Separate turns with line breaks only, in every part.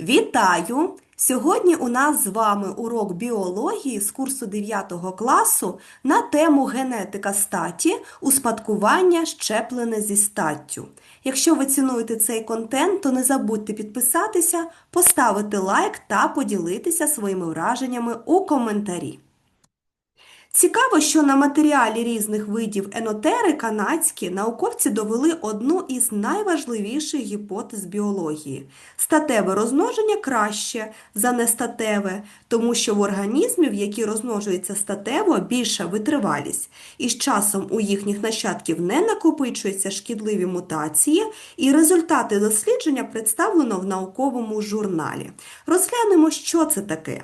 Вітаю! Сьогодні у нас з вами урок біології з курсу 9 класу на тему генетика статі, успадкування щеплене зі статтю. Якщо ви цінуєте цей контент, то не забудьте підписатися, поставити лайк та поділитися своїми враженнями у коментарі. Цікаво, що на матеріалі різних видів енотери канадські науковці довели одну із найважливіших гіпотез біології. Статеве розмноження краще за нестатеве, тому що в організмів, які розмножуються статево, більша витривалість. І з часом у їхніх нащадків не накопичуються шкідливі мутації, і результати дослідження представлено в науковому журналі. Розглянемо, що це таке.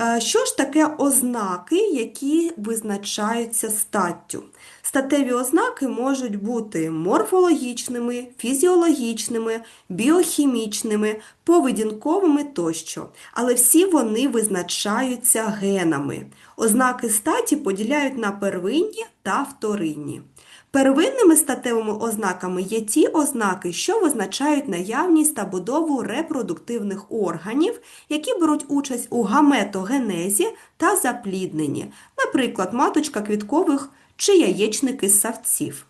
Е, Що ж таке ознаки, які визначаються статтю? Статеві ознаки можуть бути морфологічними, фізіологічними, біохімічними, поведінковими тощо, але всі вони визначаються генами. Ознаки статі поділяють на первинні та вторинні. Первинними статевими ознаками є ті ознаки, що визначають наявність та будову репродуктивних органів, які беруть участь у гаметогенезі та заплідненні, наприклад, маточка квіткових чи яєчники ссавців.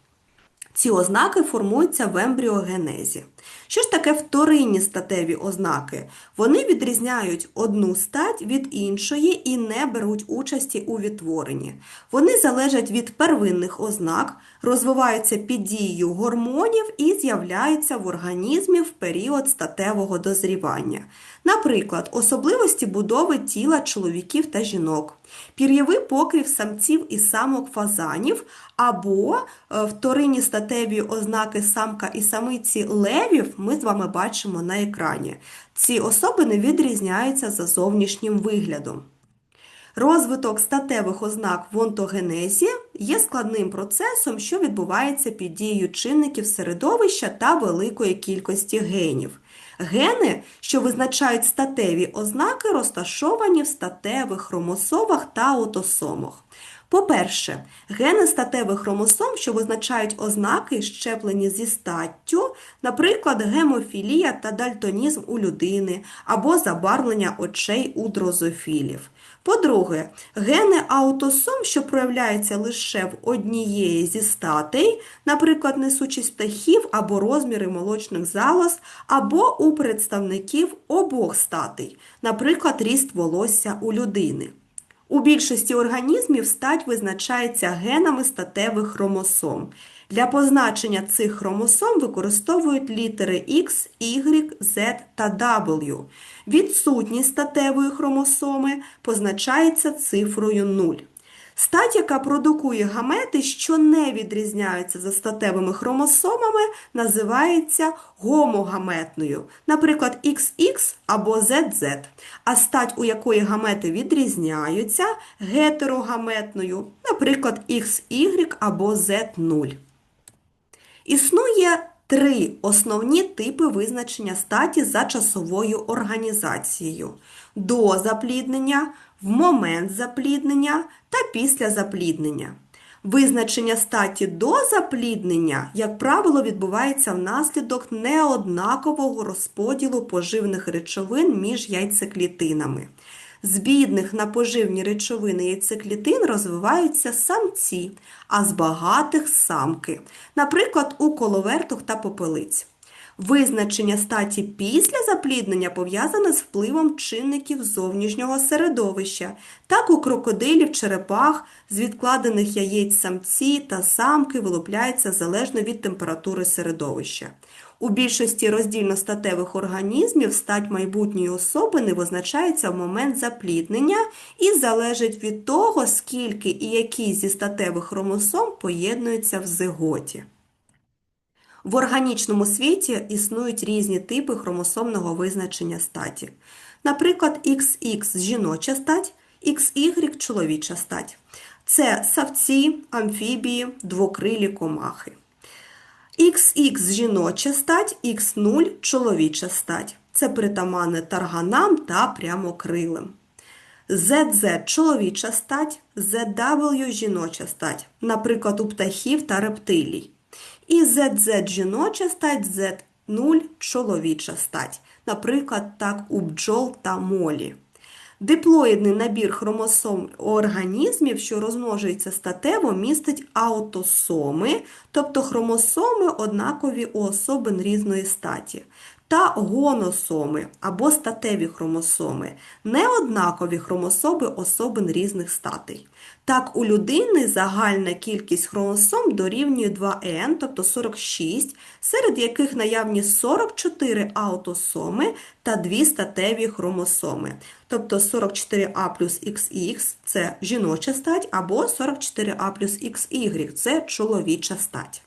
Ці ознаки формуються в ембріогенезі. Що ж таке вторинні статеві ознаки? Вони відрізняють одну стать від іншої і не беруть участі у відтворенні. Вони залежать від первинних ознак, розвиваються під дією гормонів і з'являються в організмі в період статевого дозрівання. Наприклад, особливості будови тіла чоловіків та жінок, пір'євий покрив самців і самок фазанів, або е, вторинні статеві ознаки самка і самиці левів ми з вами бачимо на екрані. Ці особини відрізняються за зовнішнім виглядом. Розвиток статевих ознак в онтогенезі є складним процесом, що відбувається під дією чинників середовища та великої кількості генів. Гени, що визначають статеві ознаки, розташовані в статевих хромосомах та аутосомах. По-перше, гени статевих хромосом, що визначають ознаки, щеплені зі статтю, наприклад, гемофілія та дальтонізм у людини або забарвлення очей у дрозофілів. По-друге, гени аутосом, що проявляються лише в однієї зі статей, наприклад, несучість птахів або розміри молочних залоз, або у представників обох статей, наприклад, ріст волосся у людини. У більшості організмів стать визначається генами статевих хромосом. Для позначення цих хромосом використовують літери X, Y, Z та W. Відсутність статевої хромосоми позначається цифрою 0. Стать, яка продукує гамети, що не відрізняються за статевими хромосомами, називається гомогаметною, наприклад, XX або ZZ, а стать, у якої гамети відрізняються, гетерогаметною, наприклад, XY або Z0. Існує три основні типи визначення статі за часовою організацією: до запліднення, в момент запліднення та після запліднення. Визначення статі до запліднення, як правило, відбувається внаслідок неоднакового розподілу поживних речовин між яйцеклітинами. З бідних на поживні речовини яйцеклітин розвиваються самці, а з багатих самки, наприклад, у коловертох та попелиць. Визначення статі після запліднення пов'язане з впливом чинників зовнішнього середовища. Так у крокодилів, черепах з відкладених яєць самці та самки вилупляються залежно від температури середовища. У більшості роздільно-статевих організмів стать майбутньої особини визначається в момент запліднення і залежить від того, скільки і які зі статевих хромосом поєднуються в зиготі. В органічному світі існують різні типи хромосомного визначення статі. Наприклад, XX – жіноча стать, XY – чоловіча стать. Це савці, амфібії, двокрилі комахи. XX – жіноча стать, X0 – чоловіча стать. Це притаманне тарганам та прямокрилим. ZZ – чоловіча стать, ZW – жіноча стать, наприклад, у птахів та рептилій. І ZZ – жіноча стать, Z0 чоловіча стать. Наприклад, так у бджол та молі. Диплоїдний набір хромосом організмів, що розмножується статево, містить аутосоми, тобто хромосоми однакові у особин різної статі, та гоносоми або статеві хромосоми, неоднакові хромосоми особин різних статей. Так, у людини загальна кількість хромосом дорівнює 2n, тобто 46, серед яких наявні 44 аутосоми та 2 статеві хромосоми. Тобто 44А плюс XX – це жіноча стать, або 44А плюс XY – це чоловіча стать.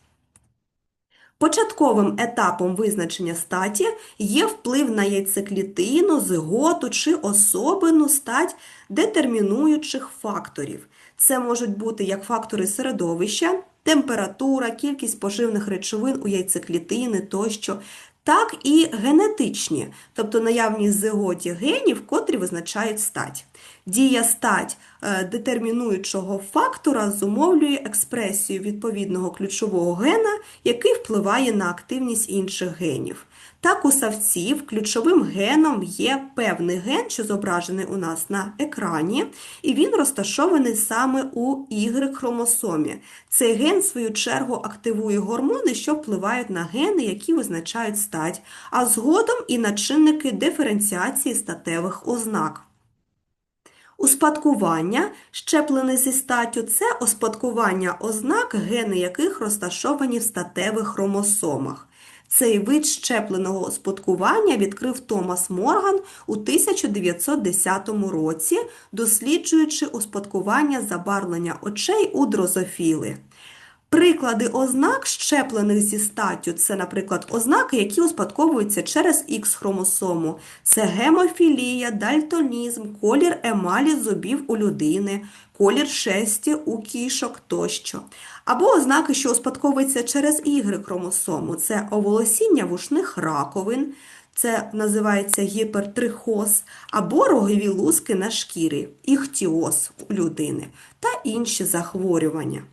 Початковим етапом визначення статі є вплив на яйцеклітину, зиготу чи особину стать детермінуючих факторів. Це можуть бути як фактори середовища, температура, кількість поживних речовин у яйцеклітини тощо, так і генетичні, тобто наявність зиготі генів, котрі визначають стать. Дія стать е, детермінуючого фактора зумовлює експресію відповідного ключового гена, який впливає на активність інших генів. Так, у савців ключовим геном є певний ген, що зображений у нас на екрані, і він розташований саме у Y-хромосомі. Цей ген, в свою чергу, активує гормони, що впливають на гени, які визначають стать, а згодом і на чинники диференціації статевих ознак. Успадкування, щеплене зі статтю, це успадкування ознак, гени яких розташовані в статевих хромосомах. Цей вид щепленого спадкування відкрив Томас Морган у 1910 році, досліджуючи успадкування забарвлення очей у дрозофіли. Приклади ознак, щеплених зі статтю, це, наприклад, ознаки, які успадковуються через Х-хромосому. Це гемофілія, дальтонізм, колір емалі зубів у людини, колір шерсті у кішок тощо. Або ознаки, що успадковуються через Y-хромосому. Це оволосіння вушних раковин, це називається гіпертрихоз, або рогові луски на шкірі, іхтіоз у людини та інші захворювання.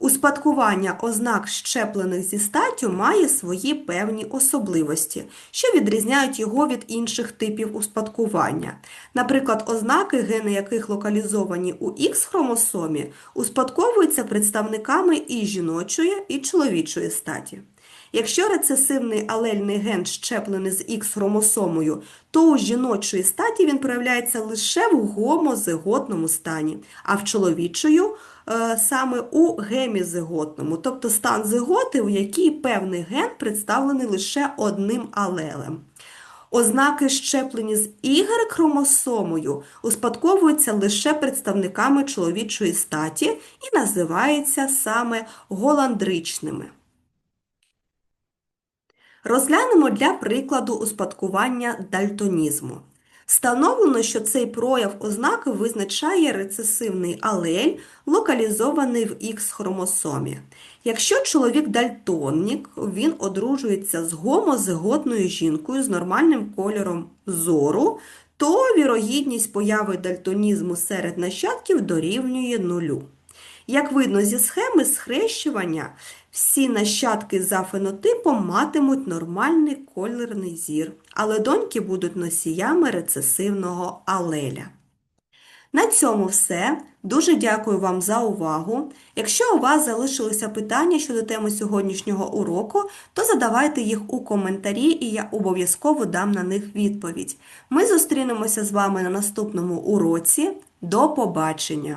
Успадкування ознак щеплених зі статтю має свої певні особливості, що відрізняють його від інших типів успадкування. Наприклад, ознаки, гени яких локалізовані у Х-хромосомі, успадковуються представниками і жіночої, і чоловічої статі. Якщо рецесивний алельний ген щеплений з Х-хромосомою, то у жіночої статі він проявляється лише в гомозиготному стані, а в чоловічою е, саме у гемізиготному, тобто стан зиготи, у якій певний ген представлений лише одним алелем. Ознаки, щеплені з Y-хромосомою, успадковуються лише представниками чоловічої статі і називаються саме голандричними. Розглянемо для прикладу успадкування дальтонізму. Встановлено, що цей прояв ознаки визначає рецесивний алель, локалізований в Х-хромосомі. Якщо чоловік дальтонник, він одружується з гомозиготною жінкою з нормальним кольором зору, то вірогідність появи дальтонізму серед нащадків дорівнює нулю. Як видно зі схеми схрещування, всі нащадки за фенотипом матимуть нормальний колірний зір, але доньки будуть носіями рецесивного алеля. На цьому все. Дуже дякую вам за увагу. Якщо у вас залишилися питання щодо теми сьогоднішнього уроку, то задавайте їх у коментарі і я обов'язково дам на них відповідь. Ми зустрінемося з вами на наступному уроці. До побачення!